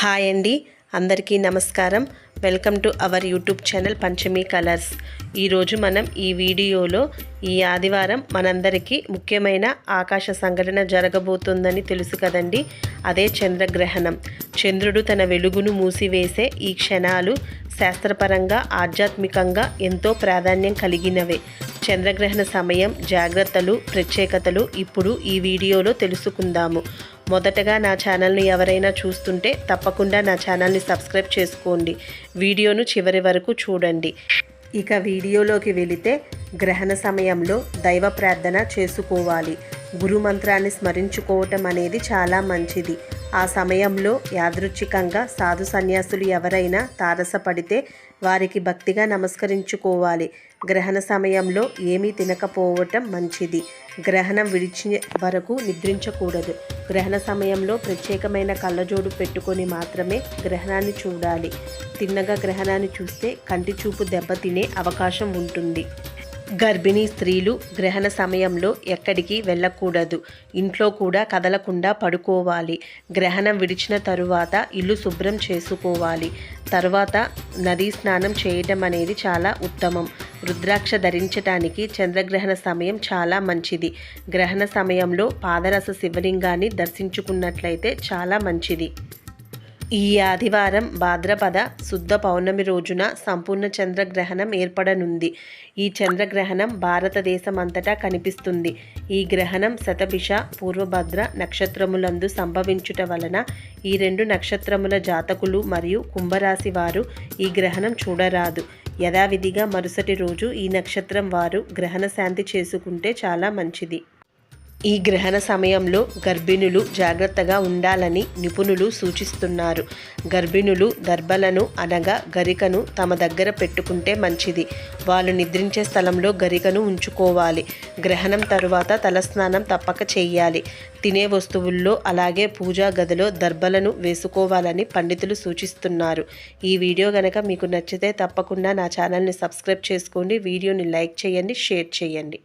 Hi అండి. అందరికీ నమస్కారం. Welcome to our YouTube channel Panchami colours. ఈరోజు మనం ఈ వీడియోలో ఈ ఆదివారం మనందరికీ ముఖ్యమైన ఆకాశ సంఘటన జరగబోతుందని తెలుసు కదండి. అదే చంద్రగ్రహణం. చంద్రుడు తన వెలుగును మూసివేసే ఈ క్షణాలు శాస్త్రపరంగా ఆధ్యాత్మికంగా ఎంతో ప్రాధాన్యం కలిగినవే. చంద్రగ్రహణ సమయం జాగ్రత్తలు ప్రత్యేకతలు ఇప్పుడు ఈ వీడియోలో తెలుసుకుందాము. మొదటగా నా ఛానల్ని ఎవరైనా చూస్తుంటే తప్పకుండా నా ఛానల్ని సబ్స్క్రైబ్ చేసుకోండి. వీడియోను చివరి వరకు చూడండి. ఇక వీడియోలోకి వెళితే గ్రహణ సమయంలో దైవ ప్రార్థన చేసుకోవాలి. గురు మంత్రాన్ని స్మరించుకోవటం అనేది చాలా మంచిది. ఆ సమయంలో యాదృచ్ఛికంగా సాధు సన్యాసులు ఎవరైనా తారసపడితే వారికి భక్తిగా నమస్కరించుకోవాలి. గ్రహణ సమయంలో ఏమీ తినకపోవటం మంచిది. గ్రహణం విడిచే వరకు నిద్రించకూడదు. గ్రహణ సమయంలో ప్రత్యేకమైన కళ్ళజోడు పెట్టుకొని మాత్రమే గ్రహణాన్ని చూడాలి. తిన్నగా గ్రహణాన్ని చూస్తే కంటి చూపు దెబ్బతినే అవకాశం ఉంటుంది. గర్భిణీ స్త్రీలు గ్రహణ సమయంలో ఎక్కడికి వెళ్ళకూడదు. ఇంట్లో కూడా కదలకుండా పడుకోవాలి. గ్రహణం విడిచిన తరువాత ఇల్లు శుభ్రం చేసుకోవాలి. తర్వాత నదీ స్నానం చేయటం అనేది చాలా ఉత్తమం. రుద్రాక్ష ధరించటానికి చంద్రగ్రహణ సమయం చాలా మంచిది. గ్రహణ సమయంలో పాదరస శివలింగాన్ని దర్శించుకున్నట్లయితే చాలా మంచిది. ఈ ఆదివారం భాద్రపద శుద్ధ పౌర్ణమి రోజున సంపూర్ణ చంద్రగ్రహణం ఏర్పడనుంది. ఈ చంద్రగ్రహణం భారతదేశం అంతటా కనిపిస్తుంది. ఈ గ్రహణం శతభిష పూర్వభద్ర నక్షత్రములందు సంభవించుట వలన ఈ రెండు నక్షత్రముల జాతకులు మరియు కుంభరాశి వారు ఈ గ్రహణం చూడరాదు. యథావిధిగా మరుసటి రోజు ఈ నక్షత్రం వారు గ్రహణ శాంతి చేసుకుంటే చాలా మంచిది. ఈ గ్రహణ సమయంలో గర్భిణులు జాగ్రత్తగా ఉండాలని నిపుణులు సూచిస్తున్నారు. గర్భిణులు దర్భలను అనగా గరికను తమ దగ్గర పెట్టుకుంటే మంచిది. వాళ్ళు నిద్రించే స్థలంలో గరికను ఉంచుకోవాలి. గ్రహణం తరువాత తలస్నానం తప్పక చేయాలి. తినే వస్తువుల్లో అలాగే పూజా గదిలో దర్భలను వేసుకోవాలని పండితులు సూచిస్తున్నారు. ఈ వీడియో కనుక మీకు నచ్చితే తప్పకుండా నా ఛానల్ని సబ్స్క్రైబ్ చేసుకోండి. వీడియోని లైక్ చేయండి షేర్ చేయండి.